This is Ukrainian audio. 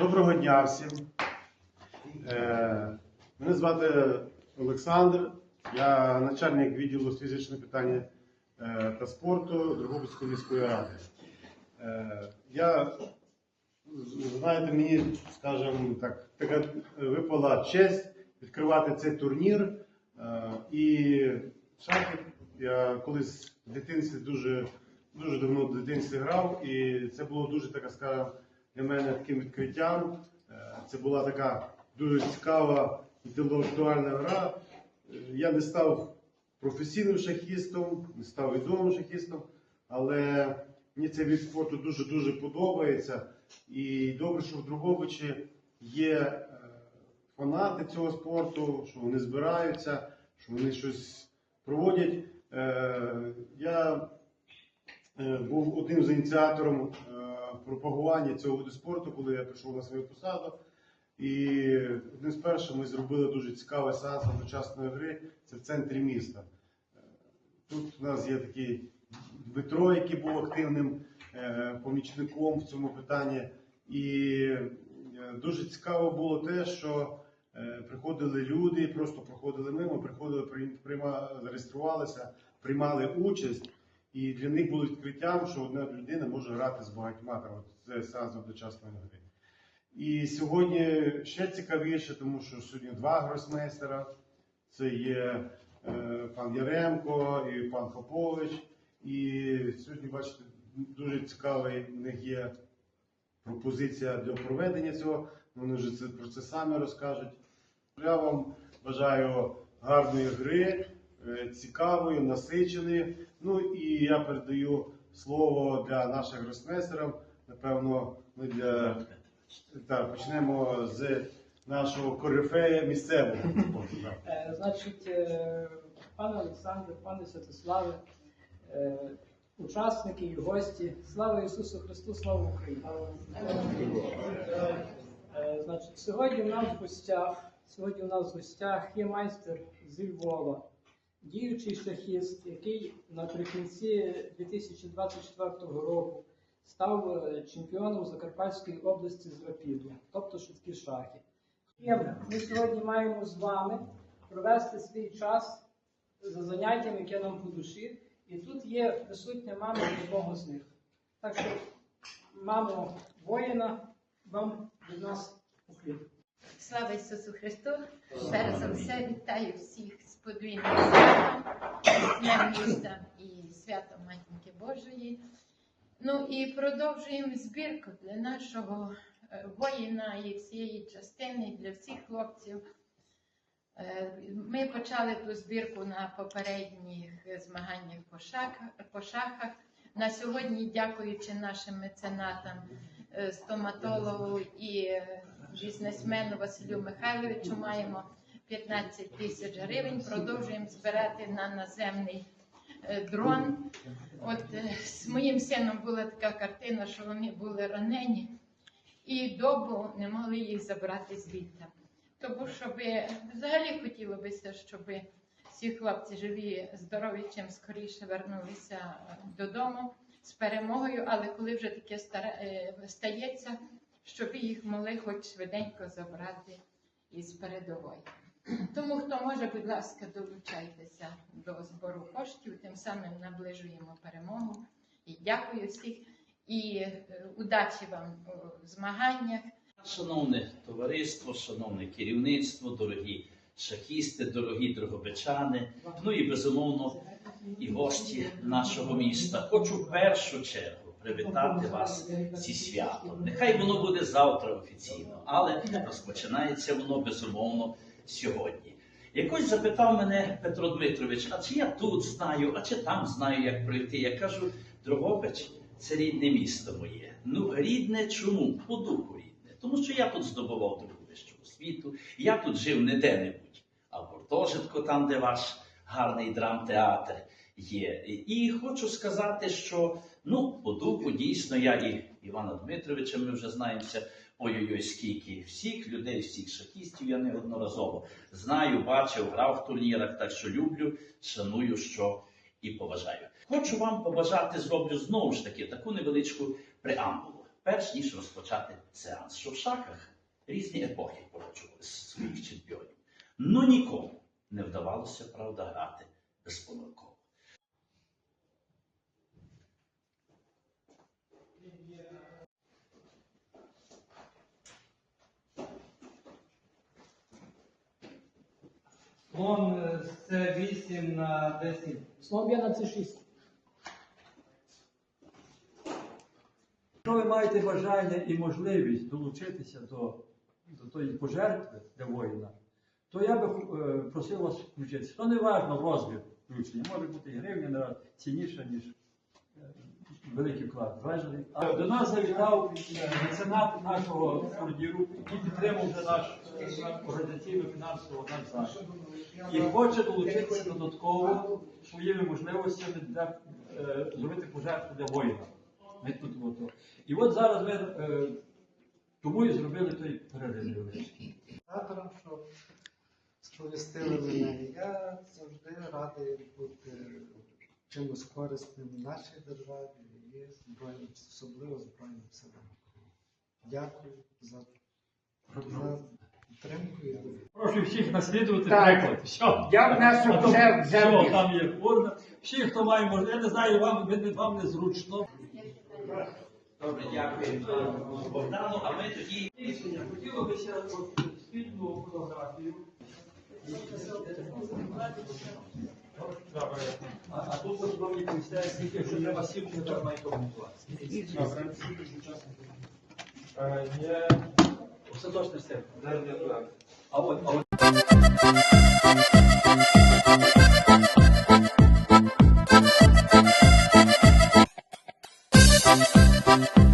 Доброго дня всім. Е, Мене звати Олександр. Я начальник відділу з фізичних питань е, та спорту Дрогобицької міської ради. Е, Я, знаєте, мені, скажімо так, така випала честь відкривати цей турнір. І шахи я колись в дитинстві дуже, дуже давно в дитинстві грав, і це було дуже така, скажімо, для мене таким відкриттям. Е, Це була така дуже цікава інтелектуальна гра. Е, Я не став професійним шахістом, не став відомим шахістом, але мені цей від спорту дуже-дуже подобається. І добре, що в Другобичі є е, фанати цього спорту, що вони збираються, що вони щось проводять. Е, Я е, був одним з ініціатором е, пропагування цього виду спорту, коли я прийшов на свою посаду. І одним з перших ми зробили дуже цікавий сеанс одночасної гри. Це в центрі міста. Тут у нас є такий Дмитро, який був активним помічником в цьому питанні. І дуже цікаво було те, що приходили люди, просто проходили мимо, приходили, прийм- прийма- зареєструвалися, приймали участь. І для них було відкриттям, що одна людина може грати з багатьма там, це сеанс одночасної гри. І сьогодні ще цікавіше, тому що сьогодні два гросмейстера. Це є е, пан Яремко і пан Попович. І сьогодні, бачите, дуже цікавий в них є пропозиція для проведення цього. Вони вже це, про це самі розкажуть. Я вам бажаю гарної гри, е, цікавої, насиченої. Ну і я передаю слово для наших гросмейстерів. Напевно, ми для так, почнемо з нашого корифея місцевого. Е, Значить, е, пане Олександре, пане Святославе, учасники і гості, слава Ісусу Христу, слава Україні! Значить, сьогодні у нас в гостях, сьогодні у нас в гостях є майстер зі Львова, діючий шахіст, який наприкінці 2024 року став е, чемпіоном Закарпатської області з рапіду, тобто швидкі шахи. Ми сьогодні маємо з вами провести свій час за заняттям, яке нам по душі. І тут є присутня мама одного з них. Так що, мамо воїна, вам від нас уклін. Слава Ісусу Христу! Перш за все вітаю всіх з подвійним святом, з Днем міста і святом Матінки Божої. Ну і продовжуємо збірку для нашого е, воїна і всієї частини, для всіх хлопців. Е, Ми почали ту збірку на попередніх змаганнях по шах- по шахах. На сьогодні, дякуючи нашим меценатам, е, стоматологу і бізнесмену Василю Михайловичу, маємо 15 тисяч гривень. Продовжуємо збирати на наземний е, дрон. От е, з моїм сином була така картина, що вони були ранені і добу не могли їх забрати звідти. Тому що взагалі хотілося, щоб всі хлопці живі, здорові, чим скоріше вернулися е, додому з перемогою, але коли вже таке стається, щоб їх могли хоч швиденько забрати із передової. Тому хто може, будь ласка, долучайтеся до збору коштів, тим самим наближуємо перемогу. І дякую всіх і е, удачі вам у змаганнях. Шановне товариство, шановне керівництво, дорогі шахісти, дорогі дрогобичани, ну і безумовно і гості нашого міста. Хочу в першу чергу привітати вас зі святом. Нехай воно буде завтра офіційно, але розпочинається воно безумовно сьогодні. Якось запитав мене Петро Дмитрович, а чи я тут знаю, а чи там знаю, як пройти. Я кажу, Дрогобич це рідне місто моє. Ну, рідне чому? По духу рідне. Тому що я тут здобував другу вищу освіту, я тут жив не де-небудь, а в гуртожитку, там, де ваш гарний драмтеатр є. І хочу сказати, що ну, по духу дійсно я і Івана Дмитровича, ми вже знаємося. Ой-ой-ой, скільки всіх людей, всіх шахістів я неодноразово знаю, бачив, грав в турнірах, так що люблю, шаную, що і поважаю. Хочу вам побажати, зроблю знову ж таки таку невеличку преамбулу, перш ніж розпочати сеанс, що в шахах різні епохи породжували своїх чемпіонів. Ну нікому не вдавалося, правда, грати безпомилково. Слон е, це 8 на 10. Слон б'є на це 6. Якщо ви маєте бажання і можливість долучитися до, до тої пожертви для воїна, то я би е, просив вас включитися. То не важливо розмір включення. Може бути і гривня не раз цінніша, ніж великий вклад. Важливий. А до нас завітав меценат нашого ордіру, який підтримав наш організаційно фінансово наш заклад. І хоче долучитися додатково своїми можливостями для е, зробити пожертву для воїна. І от зараз ми е, тому і зробили той перерив невеличкий. що сповістили мене. Я завжди радий бути чимось корисним в нашій державі і збройним, особливо Збройним силам. Дякую за, за підтримку і. Прошу всіх наслідувати Так. приклад. Все. Я внесу А то вже- вже все, вніс. там є форма. Всі, хто має можливість, я не знаю, вам, ви- вам незручно. Добре, дякую Богдану. А ми тоді Хотілося от спільну фотографію. А, а тут шановні комісарі, що треба сім, що треба має коментувати. Є Остаточне все. де А от, а от Thank